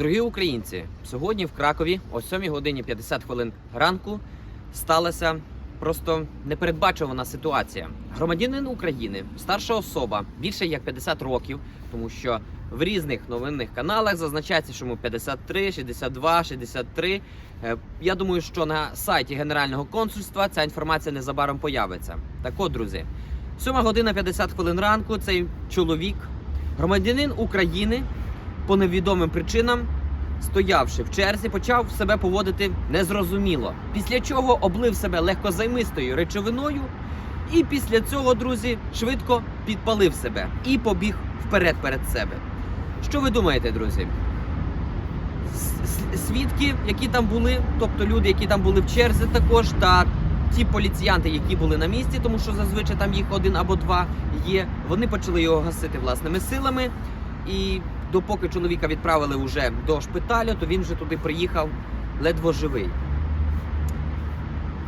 Дорогі українці, сьогодні в Кракові о 7 годині 50 хвилин ранку сталася просто непередбачувана ситуація. Громадянин України, старша особа, більше як 50 років, тому що в різних новинних каналах зазначається, що йому 53, 62, 63. Е, Я думаю, що на сайті Генерального консульства ця інформація незабаром появиться. Так от, друзі, 7 година 50 хвилин ранку цей чоловік, громадянин України, по невідомим причинам, стоявши в черзі, почав себе поводити незрозуміло. Після чого облив себе легкозаймистою речовиною, і після цього, друзі, швидко підпалив себе і побіг вперед перед себе. Що ви думаєте, друзі? Свідки, які там були, тобто люди, які там були в черзі, також та ті поліціянти, які були на місці, тому що зазвичай там їх один або два є. Вони почали його гасити власними силами. І допоки чоловіка відправили вже до шпиталю, то він вже туди приїхав ледво живий.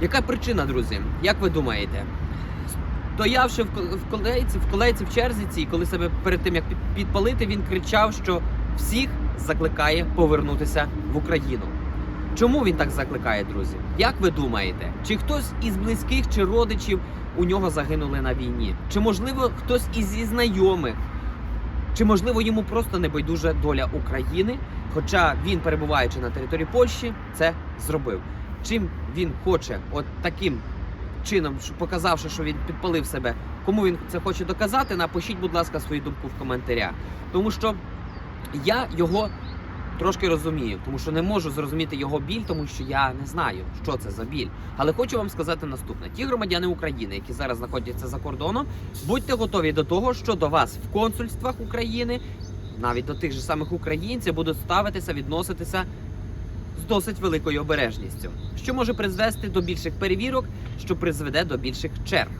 Яка причина, друзі? Як ви думаєте? Стоявши в ко- в колейці, в колейці в черзі цій, коли себе перед тим як підпалити, він кричав, що всіх закликає повернутися в Україну. Чому він так закликає, друзі? Як ви думаєте, чи хтось із близьких чи родичів у нього загинули на війні? Чи можливо хтось із знайомих? Чи можливо йому просто не байдужа доля України? Хоча він, перебуваючи на території Польщі, це зробив. Чим він хоче, от таким чином, показавши, що він підпалив себе, кому він це хоче доказати, напишіть, будь ласка, свою думку в коментарях. Тому що я його трошки розумію, тому що не можу зрозуміти його біль, тому що я не знаю, що це за біль. Але хочу вам сказати наступне: ті громадяни України, які зараз знаходяться за кордоном, будьте готові до того, що до вас в консульствах України, навіть до тих же самих українців, будуть ставитися, відноситися з досить великою обережністю, що може призвести до більших перевірок, що призведе до більших черг.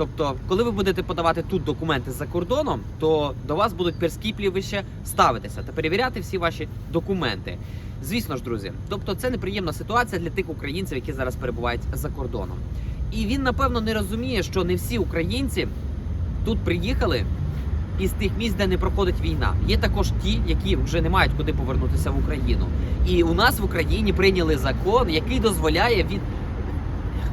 Тобто, коли ви будете подавати тут документи за кордоном, то до вас будуть перскіпливіше ставитися та перевіряти всі ваші документи. Звісно ж, друзі, тобто це неприємна ситуація для тих українців, які зараз перебувають за кордоном. І він напевно не розуміє, що не всі українці тут приїхали із тих місць, де не проходить війна. Є також ті, які вже не мають куди повернутися в Україну. І у нас в Україні прийняли закон, який дозволяє від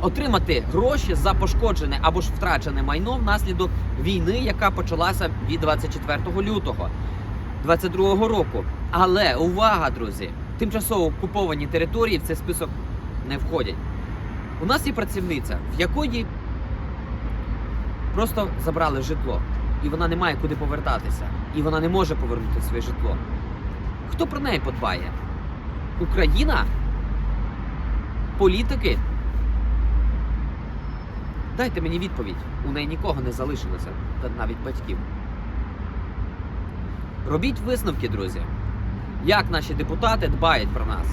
отримати гроші за пошкоджене або ж втрачене майно внаслідок війни, яка почалася від 24 лютого 22 року. Але увага, друзі! Тимчасово окуповані території в цей список не входять. У нас є працівниця, в якої просто забрали житло, і вона не має куди повертатися, і вона не може повернути своє житло. Хто про неї подбає? Україна? Політики? Дайте мені відповідь. У неї нікого не залишилося, та навіть батьків. Робіть висновки, друзі. Як наші депутати дбають про нас?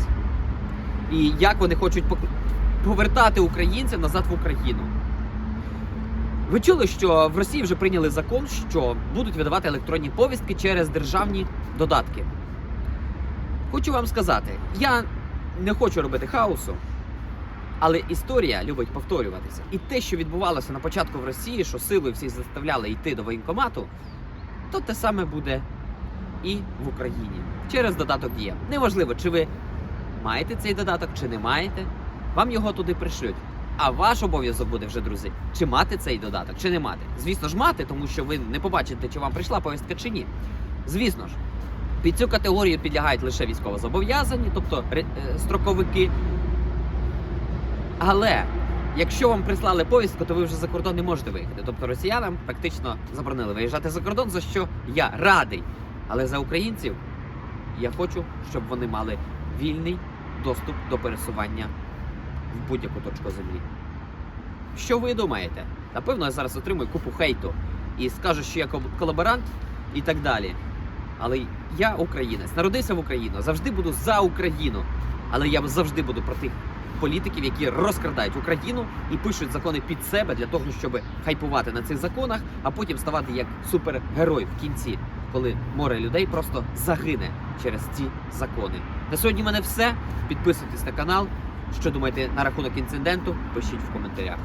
І як вони хочуть повертати українців назад в Україну? Ви чули, що в Росії вже прийняли закон, що будуть видавати електронні повістки через державні додатки. Хочу вам сказати, я не хочу робити хаосу, але історія любить повторюватися. І те, що відбувалося на початку в Росії, що силою всіх заставляли йти до воєнкомату, то те саме буде і в Україні через додаток Дія. Неважливо, чи ви маєте цей додаток, чи не маєте, вам його туди пришлють. А ваш обов'язок буде вже, друзі, чи мати цей додаток, чи не мати. Звісно ж, мати, тому що ви не побачите, чи вам прийшла повістка чи ні. Звісно ж, під цю категорію підлягають лише військовозобов'язані, тобто е, строковики. Але якщо вам прислали повістку, то ви вже за кордон не можете виїхати. Тобто росіянам практично заборонили виїжджати за кордон, за що я радий. Але за українців я хочу, щоб вони мали вільний доступ до пересування в будь-яку точку землі. Що ви думаєте? Напевно, я зараз отримую купу хейту і скажу, що я кол- колаборант і так далі. Але я українець, народився в Україну, завжди буду за Україну. Але я завжди буду про тих політиків, які розкрадають Україну і пишуть закони під себе для того, щоб хайпувати на цих законах, а потім ставати як супергерой в кінці, коли море людей просто загине через ці закони. На сьогодні в мене все. Підписуйтесь на канал. Що думаєте на рахунок інциденту? Пишіть в коментарях.